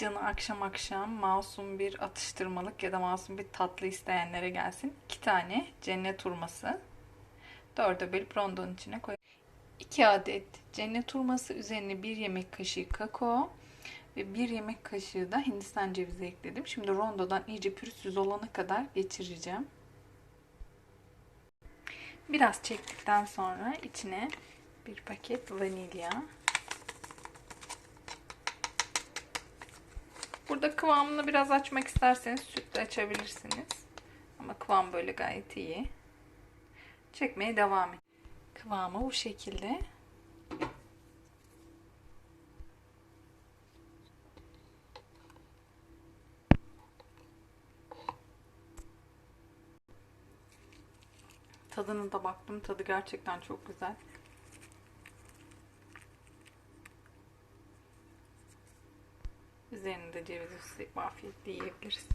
canı akşam akşam masum bir atıştırmalık ya da masum bir tatlı isteyenlere gelsin. 2 tane cennet hurması. Dörde bölüp rondonun içine koy. 2 adet cennet hurması üzerine 1 yemek kaşığı kakao ve 1 yemek kaşığı da hindistan cevizi ekledim. Şimdi rondodan iyice pürüzsüz olana kadar geçireceğim. Biraz çektikten sonra içine bir paket vanilya. Burada kıvamını biraz açmak isterseniz sütle açabilirsiniz. Ama kıvam böyle gayet iyi. Çekmeye devam et. Kıvamı bu şekilde. Tadına da baktım. Tadı gerçekten çok güzel. Üzerinde ceviz üstü afiyetle yiyebiliriz.